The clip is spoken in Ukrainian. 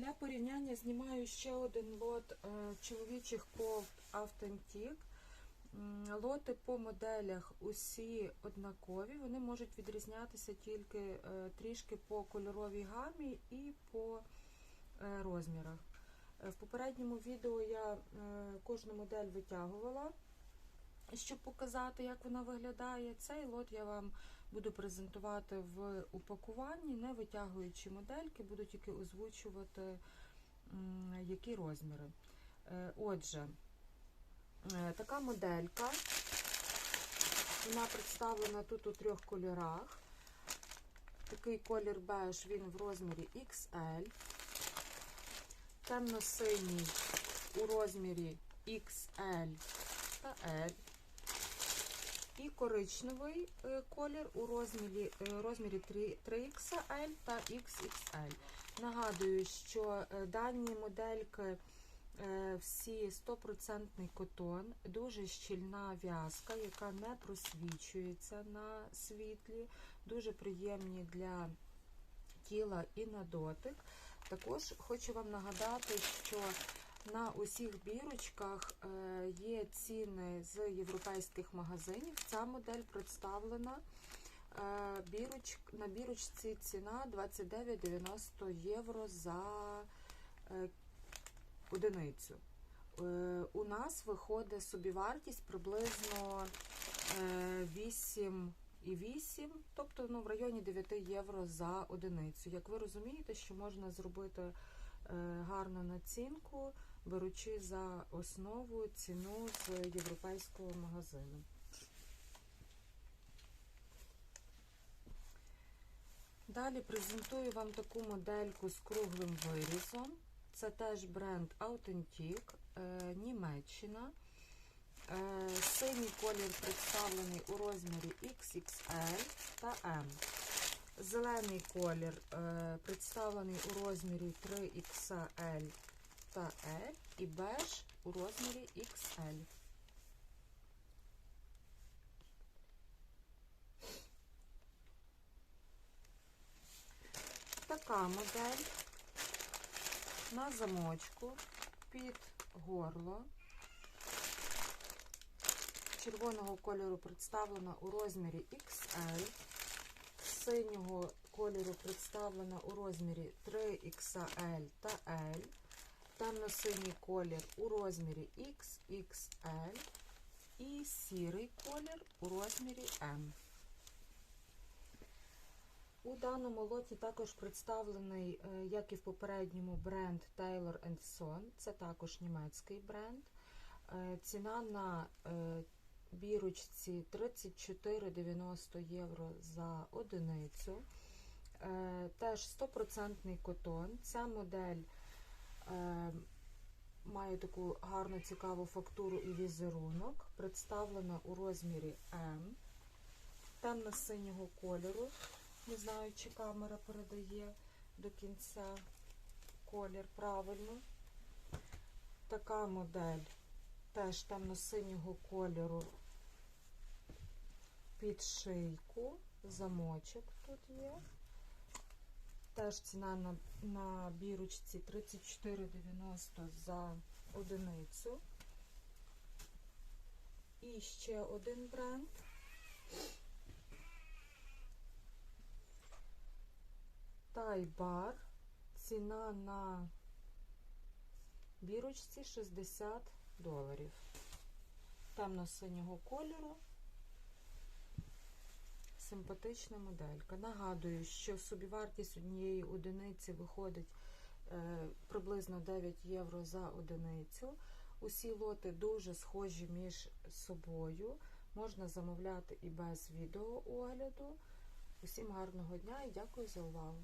Для порівняння знімаю ще один лот е, чоловічих кофт Автентік. Лоти по моделях усі однакові, вони можуть відрізнятися тільки е, трішки по кольоровій гамі і по е, розмірах. В попередньому відео я кожну модель витягувала, щоб показати, як вона виглядає. Цей лот я вам буду презентувати в упакуванні, не витягуючи модельки, буду тільки озвучувати, які розміри. Е, Отже, е, така моделька. Вона представлена тут у трьох кольорах. Такий колір беж, він в розмірі XL. Темно-синій у розмірі XL та L. І коричневий е, колір у розмірі, е, розмірі 3, 3XL та XXL. Нагадую, що е, дані модельки всі 100% котон, дуже щільна в'язка, яка не просвічується на світлі, дуже приємні для тіла і на дотик. Також хочу вам нагадати, що на усіх бірочках е, є ціни з європейських магазинів. Ця модель представлена. е, на бірочці ціна 29,90 євро за е, одиницю. У нас виходить собівартість приблизно е, 8,8, тобто ну, в районі 9 євро за одиницю. Як ви розумієте, що можна зробити гарну націнку, беручи за основу ціну з європейського магазину. Далі презентую вам таку модельку з круглим вирізом. Це теж бренд Authentic, е, Німеччина. Е, Синій колір представлений у розмірі XXL та M. Зелений колір е, представлений у розмірі 3XL та L і беж у розмірі XL. Така модель на замочку під горло. Червоного кольору представлена у розмірі XL, синього кольору представлена у розмірі 3XL та L, темно-синій колір у розмірі XXL і сірий колір у розмірі M. У даному лоті також представлений, е, як і в попередньому, бренд Taylor Son. Це також німецький бренд. Е, Ціна на е, бірочці 34,90 євро за одиницю. Теж 100% котон. Ця модель має таку гарну цікаву фактуру і візерунок. Представлена у розмірі М. Темно-синього кольору. Не знаю, чи камера передає до кінця колір правильно. Така модель теж темно-синього кольору під шийку, замочок тут є. Теж ціна на, на бірочці 34,90 за одиницю. І ще один бренд. Тайбар. Ціна на бірочці 60 доларів. Темно-синього кольору. Симпатична моделька. Нагадую, що собівартість однієї одиниці виходить е, приблизно 9 євро за одиницю. Усі лоти дуже схожі між собою. Можна замовляти і без відеоогляду. Усім гарного дня і дякую за увагу!